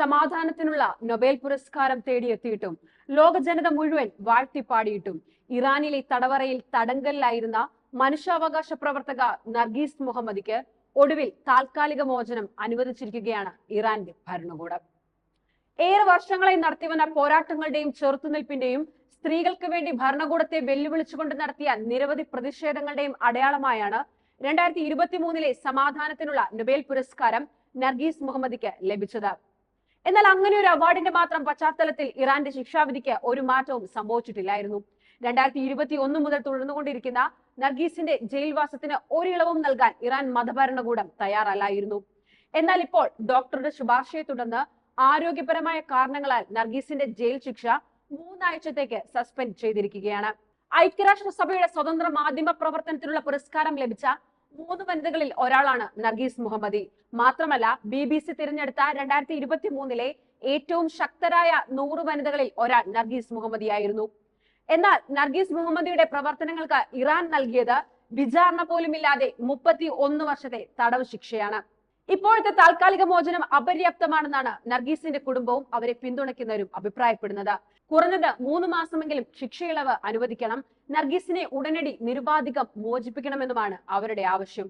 സമാധാനത്തിനുള്ള Nobel പുരസ്കാരം തേടിയെത്തിയിട്ടും ലോക ജനത മുഴുവൻ വാഴ്ത്തിപ്പാടിയിട്ടും ഇറാനിലെ തടവറയിൽ തടങ്കലിലായിരുന്ന മനുഷ്യാവകാശ പ്രവർത്തക നർഗീസ് മുഹമ്മദിക്ക് ഒടുവിൽ താൽക്കാലിക മോചനം അനുവദിച്ചിരിക്കുകയാണ് ഇറാന്റെ ഭരണകൂടം. ഏറെ വർഷങ്ങളായി നടത്തിവന്ന പോരാട്ടങ്ങളുടെയും ചെറുത്തുനിൽപ്പിന്റെയും സ്ത്രീകൾക്ക് വേണ്ടി ഭരണകൂടത്തെ വെല്ലുവിളിച്ചുകൊണ്ട് നടത്തിയ നിരവധി പ്രതിഷേധങ്ങളുടെയും അടയാളമായാണ് രണ്ടായിരത്തി ഇരുപത്തി മൂന്നിലെ സമാധാനത്തിനുള്ള നൊബേൽ പുരസ്കാരം നർഗീസ് മുഹമ്മദിക്ക് ലഭിച്ചത്. എന്നാൽ അങ്ങനെ ഒരു അവാർഡിന്റെ മാത്രം പശ്ചാത്തലത്തിൽ ഇറാന്റെ ശിക്ഷാവിധിക്ക് ഒരു മാറ്റവും സംഭവിച്ചിട്ടില്ലായിരുന്നു. രണ്ടായിരത്തി ഇരുപത്തി ഒന്ന് മുതൽ തുടർന്നുകൊണ്ടിരിക്കുന്ന നർഗീസിന്റെ ജയിൽവാസത്തിന് ഒരിളവും നൽകാൻ ഇറാൻ മതഭരണകൂടം തയ്യാറല്ലായിരുന്നു. എന്നാൽ ഇപ്പോൾ ഡോക്ടറുടെ ശുപാർശയെ തുടർന്ന് ആരോഗ്യപരമായ കാരണങ്ങളാൽ നർഗീസിന്റെ ജയിൽ ശിക്ഷ മൂന്നാഴ്ചത്തേക്ക് സസ്പെൻഡ് ചെയ്തിരിക്കുകയാണ്. ഐക്യരാഷ്ട്രസഭയുടെ സ്വതന്ത്ര മാധ്യമ പ്രവർത്തനത്തിനുള്ള പുരസ്കാരം ലഭിച്ച മൂന്ന് വനിതകളിൽ ഒരാളാണ് നർഗീസ് മുഹമ്മദി. മാത്രമല്ല ബി ബി സി തിരഞ്ഞെടുത്ത രണ്ടായിരത്തി ഇരുപത്തി മൂന്നിലെ ഏറ്റവും ശക്തരായ നൂറ് വനിതകളിൽ ഒരാൾ നർഗീസ് മുഹമ്മദിയായിരുന്നു. എന്നാൽ നർഗീസ് മുഹമ്മദിയുടെ പ്രവർത്തനങ്ങൾക്ക് ഇറാൻ നൽകിയത് വിചാരണ പോലുമില്ലാതെ മുപ്പത്തി ഒന്ന് വർഷത്തെ തടവ് ശിക്ഷയാണ്. ഇപ്പോഴത്തെ താൽക്കാലിക മോചനം അപര്യാപ്തമാണെന്നാണ് നർഗീസിന്റെ കുടുംബവും അവരെ പിന്തുണയ്ക്കുന്നവരും അഭിപ്രായപ്പെടുന്നത്. കുറഞ്ഞത് മൂന്ന് മാസമെങ്കിലും ശിക്ഷയിളവ് അനുവദിക്കണം. നർഗീസിനെ ഉടനടി നിരുപാധികം മോചിപ്പിക്കണമെന്നുമാണ് അവരുടെ ആവശ്യം.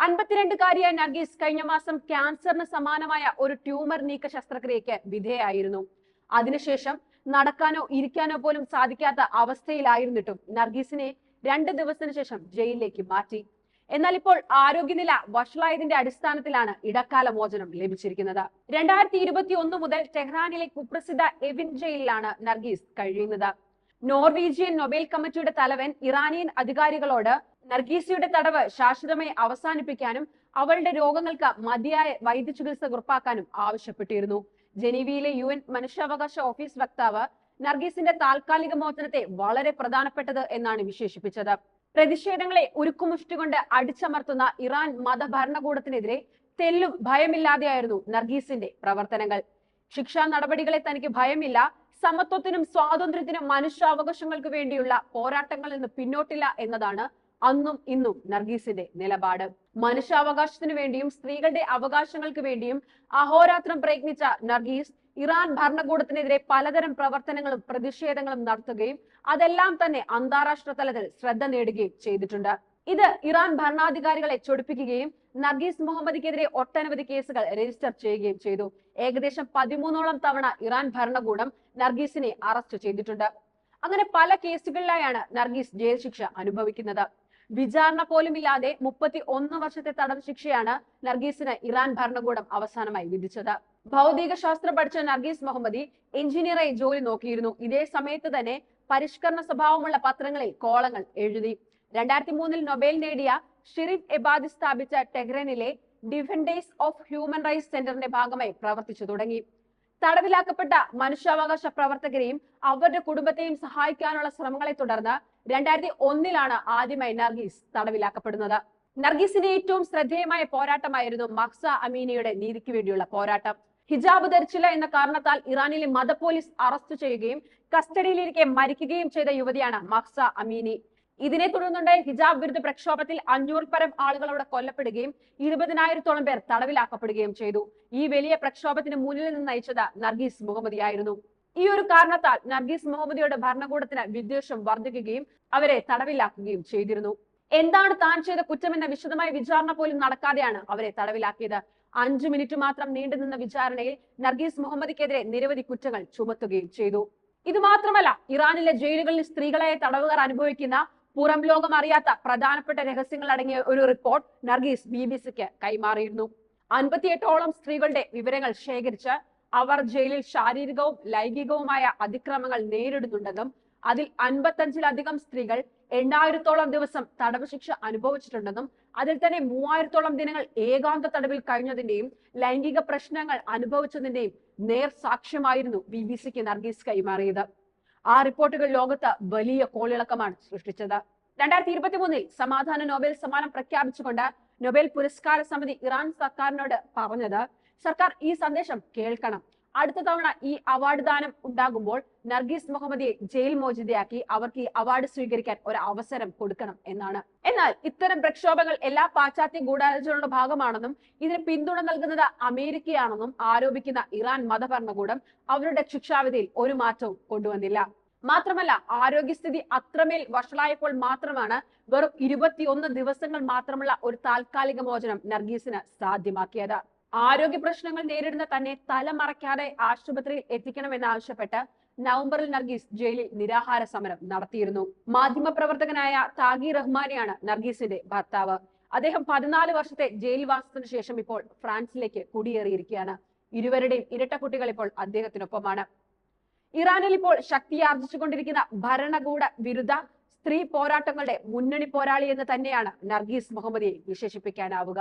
അൻപത്തിരണ്ടുകാരിയായ നർഗീസ് കഴിഞ്ഞ മാസം ക്യാൻസറിന് സമാനമായ ഒരു ട്യൂമർ നീക്ക ശസ്ത്രക്രിയയ്ക്ക് വിധേയായിരുന്നു. അതിനുശേഷം നടക്കാനോ ഇരിക്കാനോ പോലും സാധിക്കാത്ത അവസ്ഥയിലായിരുന്നിട്ടും നർഗീസിനെ രണ്ട് ദിവസത്തിനു ശേഷം ജയിലിലേക്ക് മാറ്റി. എന്നാൽ ഇപ്പോൾ ആരോഗ്യനില വഷളായതിന്റെ അടിസ്ഥാനത്തിലാണ് ഇടക്കാല മോചനം ലഭിച്ചിരിക്കുന്നത്. രണ്ടായിരത്തി ഇരുപത്തി ഒന്ന് മുതൽ ടെഹ്റാനിലെ കുപ്രസിദ്ധ എവിൻ ജയിലിലാണ് നർഗീസ് കഴിയുന്നത്. നോർവീജിയൻ നൊബേൽ കമ്മിറ്റിയുടെ തലവൻ ഇറാനിയൻ അധികാരികളോട് നർഗീസിയുടെ തടവ് ശാശ്വതമായി അവസാനിപ്പിക്കാനും അവളുടെ രോഗങ്ങൾക്ക് മതിയായ വൈദ്യചികിത്സ ഉറപ്പാക്കാനും ആവശ്യപ്പെട്ടിരുന്നു. ജനീവയിലെ യു എൻ മനുഷ്യാവകാശ ഓഫീസ് വക്താവ് നർഗീസിന്റെ താൽക്കാലിക മോചനത്തെ വളരെ പ്രധാനപ്പെട്ടത് എന്നാണ് വിശേഷിപ്പിച്ചത്. പ്രതിഷേധങ്ങളെ ഉരുക്കുമുഷ്ടികൊണ്ട് അടിച്ചമർത്തുന്ന ഇറാൻ മതഭരണകൂടത്തിനെതിരെ തെല്ലും ഭയമില്ലാതെയായിരുന്നു നർഗീസിന്റെ പ്രവർത്തനങ്ങൾ. ശിക്ഷാ നടപടികളെ തനിക്ക് ഭയമില്ല സമത്വത്തിനും സ്വാതന്ത്ര്യത്തിനും മനുഷ്യാവകാശങ്ങൾക്ക് വേണ്ടിയുള്ള പോരാട്ടങ്ങളിൽ നിന്ന് പിന്നോട്ടില്ല എന്നതാണ് അന്നും ഇന്നും നർഗീസിന്റെ നിലപാട്. മനുഷ്യാവകാശത്തിനു വേണ്ടിയും സ്ത്രീകളുടെ അവകാശങ്ങൾക്ക് വേണ്ടിയും അഹോരാത്രം പ്രയത്നിച്ച നർഗീസ് ഇറാൻ ഭരണകൂടത്തിനെതിരെ പലതരം പ്രവർത്തനങ്ങളും പ്രതിഷേധങ്ങളും നടത്തുകയും അതെല്ലാം തന്നെ അന്താരാഷ്ട്ര തലത്തിൽ ശ്രദ്ധ നേടുകയും ചെയ്തിട്ടുണ്ട്. ഇത് ഇറാൻ ഭരണാധികാരികളെ ചൊടിപ്പിക്കുകയും നർഗീസ് മുഹമ്മദിക്കെതിരെ ഒട്ടനവധി കേസുകൾ രജിസ്റ്റർ ചെയ്യുകയും ചെയ്തു. ഏകദേശം പതിമൂന്നോളം തവണ ഇറാൻ ഭരണകൂടം നർഗീസിനെ അറസ്റ്റ് ചെയ്തിട്ടുണ്ട്. അങ്ങനെ പല കേസുകളിലായാണ് നർഗീസ് ജയിൽ ശിക്ഷ അനുഭവിക്കുന്നത്. വിചാരണ പോലും ഇല്ലാതെ മുപ്പത്തി ഒന്ന് വർഷത്തെ തടവ് ശിക്ഷയാണ് നർഗീസിന് ഇറാൻ ഭരണകൂടം അവസാനമായി വിധിച്ചത്. ഭൗതിക ശാസ്ത്രം പഠിച്ച നർഗീസ് മുഹമ്മദി എഞ്ചിനീയറായി ജോലി നോക്കിയിരുന്നു. ഇതേ സമയത്ത് തന്നെ പരിഷ്കരണ സ്വഭാവമുള്ള പത്രങ്ങളിൽ കോളങ്ങൾ എഴുതി. രണ്ടായിരത്തി മൂന്നിൽ നൊബേൽ നേടിയ ഷിറിഫ് എബാദി സ്ഥാപിച്ച ടെഹ്റനിലെ ഡിഫൻഡേഴ്സ് ഓഫ് ഹ്യൂമൻ റൈറ്റ്സ് സെന്ററിന്റെ ഭാഗമായി പ്രവർത്തിച്ചു തുടങ്ങി. തടവിലാക്കപ്പെട്ട മനുഷ്യാവകാശ പ്രവർത്തകരെയും അവരുടെ കുടുംബത്തെയും സഹായിക്കാനുള്ള ശ്രമങ്ങളെ തുടർന്ന് രണ്ടായിരത്തി ഒന്നിലാണ് ആദ്യമായി നർഗീസ് തടവിലാക്കപ്പെടുന്നത്. നർഗീസിന്റെ ഏറ്റവും ശ്രദ്ധേയമായ പോരാട്ടമായിരുന്നു മക്സ അമീനയുടെ നീതിക്ക് വേണ്ടിയുള്ള പോരാട്ടം. ഹിജാബ് ധരിച്ചില്ല എന്ന കാരണത്താൽ ഇറാനിലെ മത പോലീസ് അറസ്റ്റ് ചെയ്യുകയും കസ്റ്റഡിയിലിരിക്കെ മരിക്കുകയും ചെയ്ത യുവതിയാണ് മക്സ അമീനി. ഇതിനെ തുടർന്നുണ്ടായ ഹിജാബ് വിരുദ്ധ പ്രക്ഷോഭത്തിൽ അഞ്ഞൂറിൽ പരം ആളുകൾ അവിടെ കൊല്ലപ്പെടുകയും ഇരുപതിനായിരത്തോളം പേർ തടവിലാക്കപ്പെടുകയും ചെയ്തു. ഈ വലിയ പ്രക്ഷോഭത്തിന് മുന്നിൽ നിന്ന് നയിച്ചത് നർഗീസ് മുഹമ്മദിയായിരുന്നു. ഈ ഒരു കാരണത്താൽ നർഗീസ് മുഹമ്മദിയുടെ ഭരണകൂടത്തിന് വിദ്വേഷം വർദ്ധിക്കുകയും അവരെ തടവിലാക്കുകയും ചെയ്തിരുന്നു. എന്താണ് താൻ ചെയ്ത കുറ്റമെന്ന വിശദമായ വിചാരണ പോലും നടക്കാതെയാണ് അവരെ തടവിലാക്കിയത്. അഞ്ചു മിനിറ്റ് മാത്രം നീണ്ടുനിന്ന വിചാരണയിൽ നർഗീസ് മുഹമ്മദിക്കെതിരെ നിരവധി കുറ്റങ്ങൾ ചുമത്തുകയും ചെയ്തു. ഇത് മാത്രമല്ല ഇറാനിലെ ജയിലുകളിൽ സ്ത്രീകളായ തടവുകാർ അനുഭവിക്കുന്ന പുറം ലോകം അറിയാത്ത പ്രധാനപ്പെട്ട രഹസ്യങ്ങൾ അടങ്ങിയ ഒരു റിപ്പോർട്ട് നർഗീസ് ബി ബി സിക്ക് കൈമാറിയിരുന്നു. അൻപത്തിയെട്ടോളം സ്ത്രീകളുടെ വിവരങ്ങൾ ശേഖരിച്ച് അവർ ജയിലിൽ ശാരീരികവും ലൈംഗികവുമായ അതിക്രമങ്ങൾ നേരിടുന്നുണ്ടെന്നും അതിൽ അൻപത്തഞ്ചിലധികം സ്ത്രീകൾ എണ്ണായിരത്തോളം ദിവസം തടവ് ശിക്ഷ അനുഭവിച്ചിട്ടുണ്ടെന്നും അതിൽ തന്നെ മൂവായിരത്തോളം ദിനങ്ങൾ ഏകാന്ത തടവിൽ കഴിഞ്ഞതിന്റെയും ലൈംഗിക പ്രശ്നങ്ങൾ അനുഭവിച്ചതിന്റെയും നേർ സാക്ഷ്യമായിരുന്നു ബി ബി സിക്ക് നർഗീസ് കൈമാറിയത്. ആ റിപ്പോർട്ടുകൾ ലോകത്ത് വലിയ കോളിളക്കമാണ് സൃഷ്ടിച്ചത്. രണ്ടായിരത്തി ഇരുപത്തി മൂന്നിൽ സമാധാന നോബൽ സമ്മാനം പ്രഖ്യാപിച്ചുകൊണ്ട് നൊബേൽ പുരസ്കാര സമിതി ഇറാൻ സർക്കാരിനോട് പറഞ്ഞത് സർക്കാർ ഈ സന്ദേശം കേൾക്കണം. അടുത്ത തവണ ഈ അവാർഡ് ദാനം ഉണ്ടാകുമ്പോൾ നർഗീസ് മുഹമ്മദിയെ ജയിൽ മോചിതയാക്കി അവർക്ക് ഈ അവാർഡ് സ്വീകരിക്കാൻ ഒരു അവസരം കൊടുക്കണം എന്നാണ്. എന്നാൽ ഇത്തരം പ്രക്ഷോഭങ്ങൾ എല്ലാ പാശ്ചാത്യ ഗൂഢാലോചനയുടെ ഭാഗമാണെന്നും ഇതിന് പിന്തുണ നൽകുന്നത് അമേരിക്കയാണെന്നും ആരോപിക്കുന്ന ഇറാൻ മതഭരണകൂടം അവരുടെ ശിക്ഷാവിധിയിൽ ഒരു മാറ്റവും കൊണ്ടുവന്നില്ല. മാത്രമല്ല ആരോഗ്യസ്ഥിതി അത്രമേൽ വഷളായപ്പോൾ മാത്രമാണ് വെറും ഇരുപത്തിയൊന്ന് ദിവസങ്ങൾ മാത്രമുള്ള ഒരു താൽക്കാലിക മോചനം നർഗീസിന് സാധ്യമാക്കിയത്. ആരോഗ്യ പ്രശ്നങ്ങൾ നേരിടുന്ന തന്നെ തലമറയ്ക്കാതെ ആശുപത്രിയിൽ എത്തിക്കണമെന്നാവശ്യപ്പെട്ട് നവംബറിൽ നർഗീസ് ജയിലിൽ നിരാഹാര സമരം നടത്തിയിരുന്നു. മാധ്യമപ്രവർത്തകനായ താഗി റഹ്മാനെയാണ് നർഗീസിന്റെ ഭർത്താവ്. അദ്ദേഹം പതിനാല് വർഷത്തെ ജയിൽവാസത്തിന് ശേഷം ഇപ്പോൾ ഫ്രാൻസിലേക്ക് കുടിയേറിയിരിക്കുകയാണ്. ഇരുവരുടെയും ഇരട്ട കുട്ടികൾ ഇപ്പോൾ അദ്ദേഹത്തിനൊപ്പമാണ്. ഇറാനിൽ ഇപ്പോൾ ശക്തിയാർജിച്ചുകൊണ്ടിരിക്കുന്ന ഭരണകൂട വിരുദ്ധ സ്ത്രീ പോരാട്ടങ്ങളുടെ മുന്നണി പോരാളി എന്ന് തന്നെയാണ് നർഗീസ് മുഹമ്മദിയെ വിശേഷിപ്പിക്കാനാവുക.